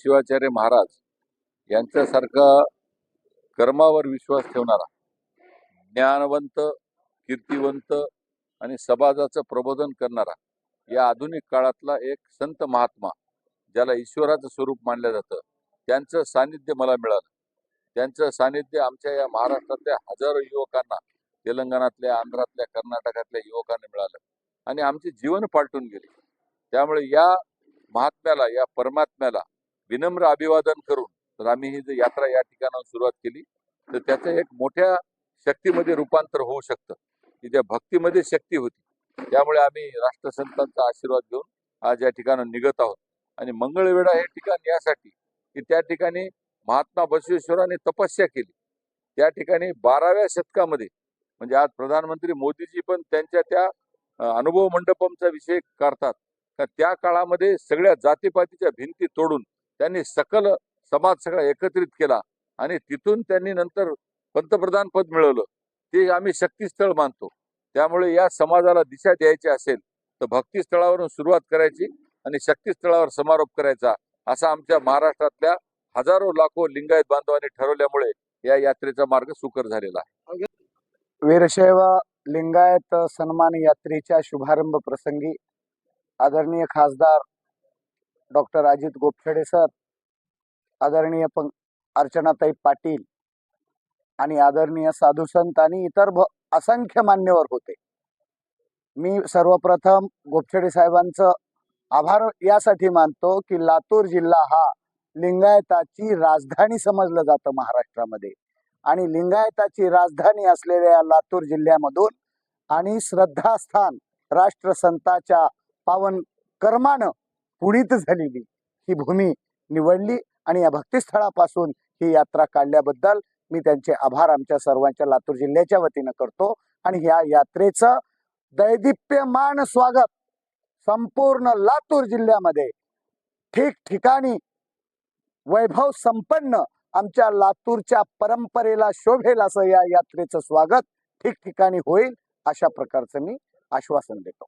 शिवाचार्य महाराज यांच्यासारखा कर्मावर विश्वास ठेवणारा ज्ञानवंत कीर्तिवंत आणि समाजाचं प्रबोधन करणारा या आधुनिक काळातला एक संत महात्मा ज्याला ईश्वराचं स्वरूप मानलं जातं. त्यांचं सानिध्य मला मिळालं. त्यांचं सानिध्य आमच्या या महाराष्ट्रातल्या हजारो युवकांना तेलंगणातल्या आंध्रातल्या कर्नाटकातल्या युवकांना मिळालं आणि आमचे जीवन पालटून गेले. त्यामुळे या महात्म्याला या परमात्म्याला विनम्र अभिवादन करून तर आम्ही ही जर यात्रा या ठिकाणाहून सुरुवात केली तर त्याचं एक मोठ्या शक्तीमध्ये रूपांतर होऊ शकतं. की त्या भक्तीमध्ये शक्ती होती. त्यामुळे आम्ही राष्ट्रसंतांचा आशीर्वाद घेऊन आज या ठिकाणी निघत आहोत. आणि मंगळवेढा हे ठिकाण यासाठी की त्या ठिकाणी महात्मा बसवेश्वरांनी तपस्या केली. त्या ठिकाणी बाराव्या शतकामध्ये म्हणजे आज प्रधानमंत्री मोदीजी पण त्यांच्या त्या अनुभव मंडपमचा विषय करतात. तर त्या काळामध्ये सगळ्या जातीपातीच्या भिंती तोडून त्यांनी सकल समाज सगळा एकत्रित केला. आणि तिथून त्यांनी नंतर पंतप्रधान पद मिळवलं ते आम्ही शक्तीस्थळ मानतो. त्यामुळे या समाजाला दिशा द्यायची असेल तर भक्तीस्थळावरून सुरुवात करायची आणि शक्तीस्थळावर समारोप करायचा असा आमच्या महाराष्ट्रातल्या हजारो लाखो लिंगायत बांधवांनी ठरवल्यामुळे या यात्रेचा मार्ग सुकर झालेला आहे. वीरशैव लिंगायत सन्मान यात्रेच्या शुभारंभ प्रसंगी आदरणीय खासदार डॉक्टर अजित गोपछडे सर आदरणीय पं अर्चनाताई पाटील आणि आदरणीय साधू संत आणि इतर भ असंख्य मान्यवर होते. मी सर्वप्रथम गोपछडे साहेबांचं आभार यासाठी मानतो की लातूर जिल्हा हा लिंगायताची राजधानी समजलं जातं महाराष्ट्रामध्ये. आणि लिंगायताची राजधानी असलेल्या या लातूर जिल्ह्यामधून आणि श्रद्धास्थान राष्ट्रसंताच्या पावन कर्मानं पुणित झालेली ही भूमी निवडली आणि या भक्तिस्थळापासून ही यात्रा काढल्याबद्दल मी त्यांचे आभार आमच्या सर्वांच्या लातूर जिल्ह्याच्या वतीनं करतो. आणि या यात्रेचं दैदिप्यमान स्वागत संपूर्ण लातूर जिल्ह्यामध्ये ठिकठिकाणी वैभव संपन्न आमच्या लातूरच्या परंपरेला शोभेल असं या यात्रेचं स्वागत ठिकठिकाणी होईल अशा प्रकारचं मी आश्वासन देतो.